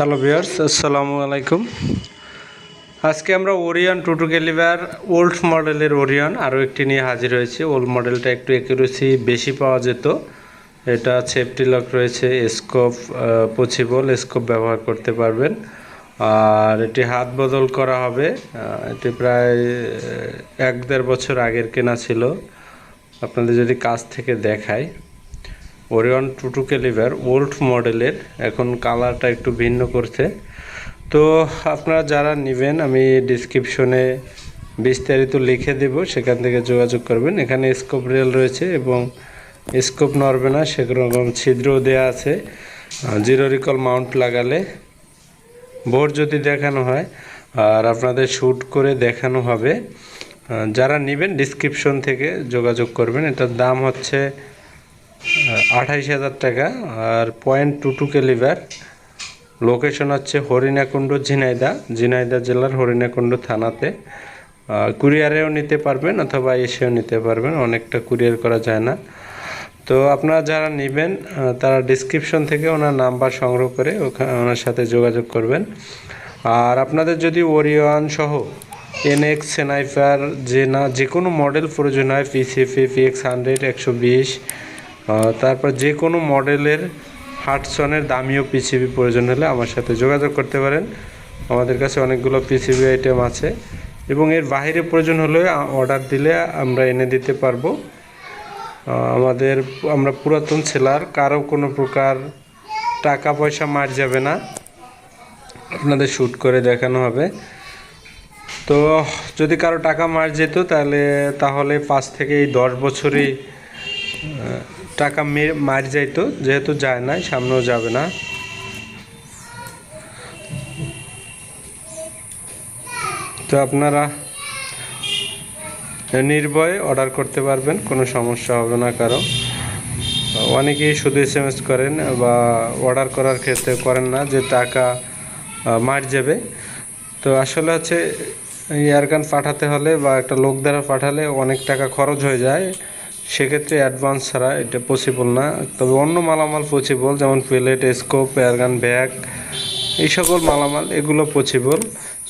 Hello বিয়ার্স আসসালামু আলাইকুম আজকে আমরা Orion two two calibre old মডেলের ওরিয়ন আরও একটি নিয়ে হাজির হয়েছি। ওল্ড মডেলটা একটু অ্যাকুরেসি বেশি পাওয়া যেত। এটা সেফটি লক রয়েছে স্কোপ পসিবল স্কোপ ব্যবহার করতে পারবেন। আর এটি হাত বদল করা হবে। এটি প্রায় এক দেড় বছর আগের কেনা ছিল। আপনাদের যদি কাছ থেকে দেখায় ওরিয়ন টুটু ক্যালিভার ওল্ড মডেলের এখন কালারটা একটু ভিন্ন করছে। তো আপনারা যারা নেবেন, আমি ডিসক্রিপশনে বিস্তারিত লিখে দেব, সেখান থেকে যোগাযোগ করবেন। এখানে স্কোপ রেল রয়েছে এবং স্কোপ নড়বে না, সেরকম ছিদ্রও দেওয়া আছে। জিরো রিকল মাউন্ট লাগালে বোর্ড যদি দেখানো হয়, আর আপনাদের শ্যুট করে দেখানো হবে। যারা নেবেন ডিসক্রিপশন থেকে যোগাযোগ করবেন। এটার দাম হচ্ছে আঠাইশ হাজার টাকা। আর point two two calibre location হচ্ছে হরিণাকুণ্ড, ঝিনাইদা। ঝিনাইদা জেলার হরিণাকুণ্ড থানাতে। কুরিয়ারেও নিতে পারবেন অথবা এসেও নিতে পারবেন, অনেকটা কুরিয়ার করা যায় না। তো আপনারা যারা নেবেন তারা ডিসক্রিপশন থেকে ওনার নাম্বার সংগ্রহ করে ওখানে ওনার সাথে যোগাযোগ করবেন। আর আপনাদের যদি ওরিয়ন সহ এনএক্স সেনাইফার যে না যে কোনো মডেল প্রয়োজন হয় পিসিএফএ পিএক্স হান্ড্রেড একশো বিশ তারপর যে কোনো মডেলের হাটসনের দামিও পিসিবি প্রয়োজন হলে আমার সাথে যোগাযোগ করতে পারেন। আমাদের কাছে অনেকগুলো পিসিবি আইটেম আছে এবং এর বাইরে প্রয়োজন হলে অর্ডার দিলে আমরা এনে দিতে পারব। আমাদের, আমরা পুরাতন সেলার, কারও কোনো প্রকার টাকা পয়সা মার যাবে না। আপনাদের শ্যুট করে দেখানো হবে। তো যদি কারও টাকা মার যেত তাহলে তাহলে পাঁচ থেকে দশ বছরই টাকা মেরে মার যাইতো, যেহেতু যায় না সামনেও যাবে না। তো আপনারা নির্ভয়ে অর্ডার করতে পারবেন, কোনো সমস্যা হবে না কারও। অনেকেই শুধু এস এম এস করেন বা অর্ডার করার ক্ষেত্রে করেন না, যে টাকা মার যাবে। তো আসলে হচ্ছে এয়ারগান পাঠাতে হলে বা একটা লোক দ্বারা পাঠালে অনেক টাকা খরচ হয়ে যায়। সেক্ষেত্রে অ্যাডভান্স ছাড়া এটা পসিবল না। তবে অন্য মালামাল পসিবল যেমন প্লেট স্কোপ এয়ারগান ব্যাগ এই সকল মালামাল, এগুলো পসিবল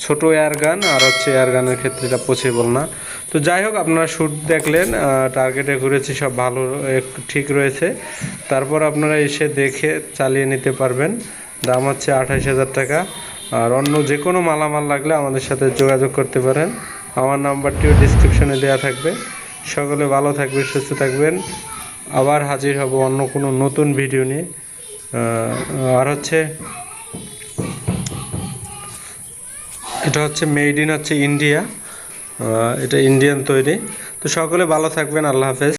ছোট এয়ারগান আর হচ্ছে এয়ারগানের ক্ষেত্রে এটা পসিবল না। তো যাই হোক, আপনারা শ্যুট দেখলেন টার্গেটে ঘুরেছি, সব ভালো ঠিক রয়েছে। তারপর আপনারা এসে দেখে চালিয়ে নিতে পারবেন। দাম হচ্ছে আঠাশ হাজার টাকা। আর অন্য যে কোনো মালামাল লাগলে আমাদের সাথে যোগাযোগ করতে পারেন। আমার নাম্বারটিও ডিসক্রিপশনে দেওয়া থাকবে। সকলে ভালো থাকবে সুস্থ থাকবেন। আবার হাজির হব অন্য কোনো নতুন ভিডিও নিয়ে। আর হচ্ছে, এটা হচ্ছে মেড ইন হচ্ছে ইন্ডিয়া। এটা ইন্ডিয়ান তৈরি। তো সকলে ভালো থাকবেন, আল্লাহ হাফেজ।